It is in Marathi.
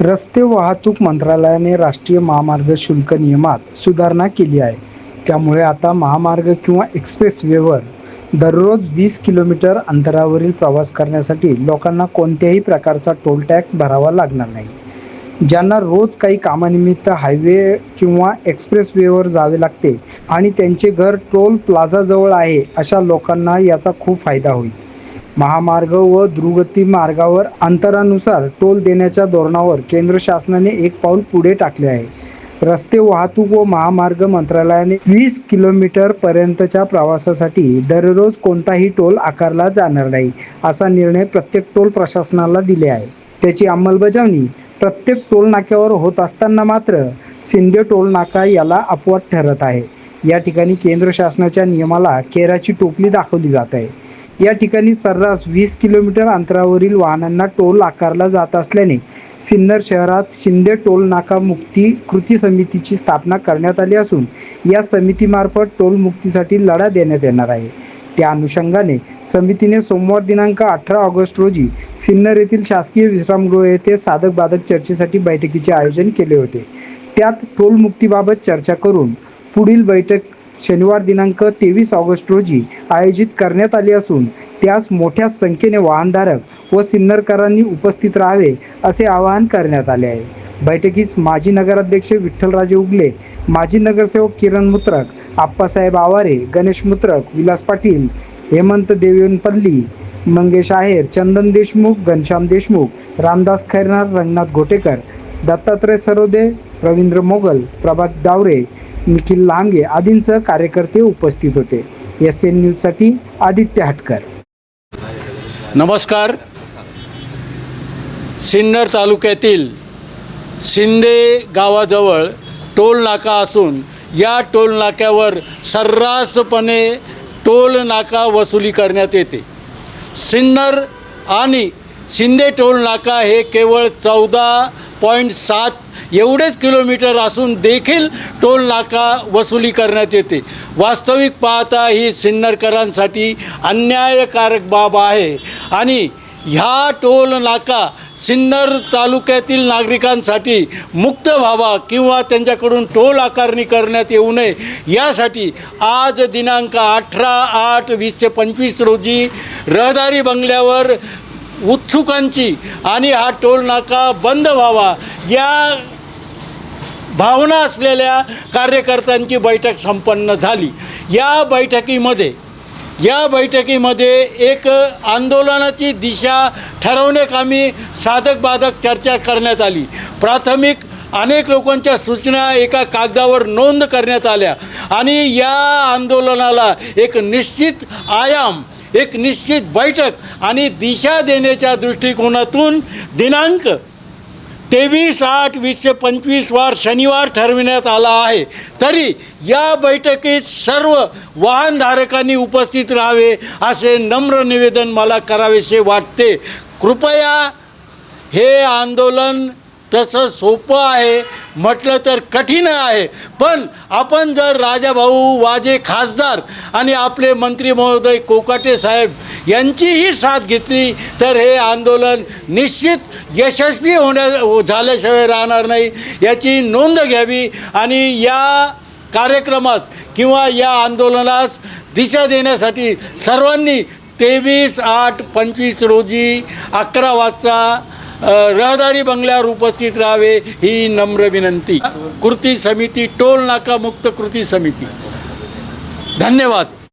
रस्ते वाहतूक मंत्रालयाने राष्ट्रीय महामार्ग शुल्क नियमात सुधारणा केली आहे. त्यामुळे आता महामार्ग किंवा एक्सप्रेस वेवर दररोज वीस किलोमीटर अंतरावरील प्रवास करण्यासाठी लोकांना कोणत्याही प्रकारचा टोल टॅक्स भरावा लागणार नाही. ज्यांना रोज काही कामानिमित्त हायवे किंवा एक्सप्रेस वेवर जावे लागते आणि त्यांचे घर टोल प्लाझाजवळ आहे अशा लोकांना याचा खूप फायदा होईल. महामार्ग व द्रुगती मार्गावर अंतरानुसार टोल देण्याच्या धोरणावर केंद्र शासनाने एक पाऊल पुढे टाकले आहे. रस्ते वाहतूक व महामार्ग मंत्रालयाने वीस किलोमीटर पर्यंतच्या प्रवासासाठी दररोज कोणताही टोल आकारला जाणार नाही असा निर्णय प्रत्येक टोल प्रशासनाला दिले आहे. त्याची अंमलबजावणी प्रत्येक टोल नाक्यावर होत असताना मात्र सिंधे टोल नाका याला अपवाद ठरत आहे. या ठिकाणी केंद्र शासनाच्या नियमाला केराची टोपली दाखवली जात आहे. या ठिकाणी सर्रास वीस किलोमीटर अंतरावरील वाहनांना टोल आकारला जात असल्याने सिन्नर शहरात शिंदे टोल नाका मुक्ती कृती समितीची स्थापना करण्यात आली असून या समितीमार्फत टोल मुक्तीसाठी लढा देण्यात येणार आहे. त्या अनुषंगाने समितीने सोमवार दिनांक अठरा ऑगस्ट रोजी सिन्नर येथील शासकीय विश्रामगृह येथे साधक बाधक चर्चेसाठी बैठकीचे आयोजन केले होते. त्यात टोल मुक्तीबाबत चर्चा करून पुढील बैठक शनिवार दिनांक तेवीस ऑगस्ट रोजी आयोजित करण्यात आली असून त्यास मोठ्या संख्येने वाहनधारक व सिन्नरकरांनी उपस्थित राहावे असे आवाहन करण्यात आले आहे. बैठकीस माजी नगराध्यक्ष विठ्ठलराजे उगले माजी नगरसेवक किरण मुत्रक आप्पासाहेब आवारे गणेश मुत्रक विलास पाटील हेमंत देवेनपल्ली मंगेश आहेर चंदन देशमुख घनश्याम देशमुख रामदास खैरनार रंगनाथ घोटेकर दत्तात्रय सरोदे रवींद्र मोगल प्रभात दावरे निखिल लांगे आदींसह कार्यकर्ते उपस्थित होते. एस एन न्यूजसाठी आदित्य हटकर. नमस्कार. सिन्नर तालुक्यातील शिंदे गावाजवळ टोल नाका असून या टोल नाक्यावर सर्रासपणे टोल नाका वसुली करण्यात येते. सिन्नर आणि शिंदे टोल नाका हे केवळ चौदा पॉईंट सात एवढेच किलोमीटर असून देखील टोल नाका वसुली करण्यात येते. वास्तविक पाहता ही सिन्नरकरांसाठी अन्यायकारक बाब आहे. आणि ह्या टोल नाका सिन्नर तालुक्यातील नागरिकांसाठी मुक्त व्हावा किंवा त्यांच्याकडून टोल आकारणी करण्यात येऊ नये यासाठी आज दिनांक अठरा आठ वीसशे पंचवीस रोजी रहदारी बंगल्यावर उत्सुकांची आणि हा टोल नाका बंद व्हावा या भावना असलेल्या कार्यकर्त्यांची बैठक संपन्न झाली. या बैठकीमध्ये या बैठकीमध्ये एक आंदोलनाची दिशा ठरवण्याकामी साधक बाधक चर्चा करण्यात आली. प्राथमिक अनेक लोकांच्या सूचना एका कागदावर नोंद करण्यात आल्या आणि या आंदोलनाला एक निश्चित आयाम एक निश्चित बैठक आणि दिशा देण्याच्या दृष्टिकोनातून दिनांक तेवीस आठ वीसशे पंचवीस वार शनिवार ठरविण्यात आला आहे. तरी या बैठकीत सर्व वाहनधारकांनी उपस्थित राहावे असे नम्र निवेदन मला करावेसे वाटते. कृपया हे आंदोलन तसं सोपं आहे. म्हटलं तर कठीण आहे. पण आपण जर राजाभाऊ वाजे खासदार आणि आपले मंत्री महोदय कोकाटे साहेब यांचीही साथ घेतली तर हे आंदोलन निश्चित यशस्वी होण्या झाल्याशिवाय राहणार नाही. याची नोंद घ्यावी आणि या कार्यक्रमास किंवा या आंदोलनास दिशा देण्यासाठी सर्वांनी तेवीस आठ पंचवीस रोजी अकरा वाजता रहदारी बंगल्यावर उपस्थित राहावे ही नम्र विनंती. कृती समिती टोल नाका मुक्त कृती समिती. धन्यवाद.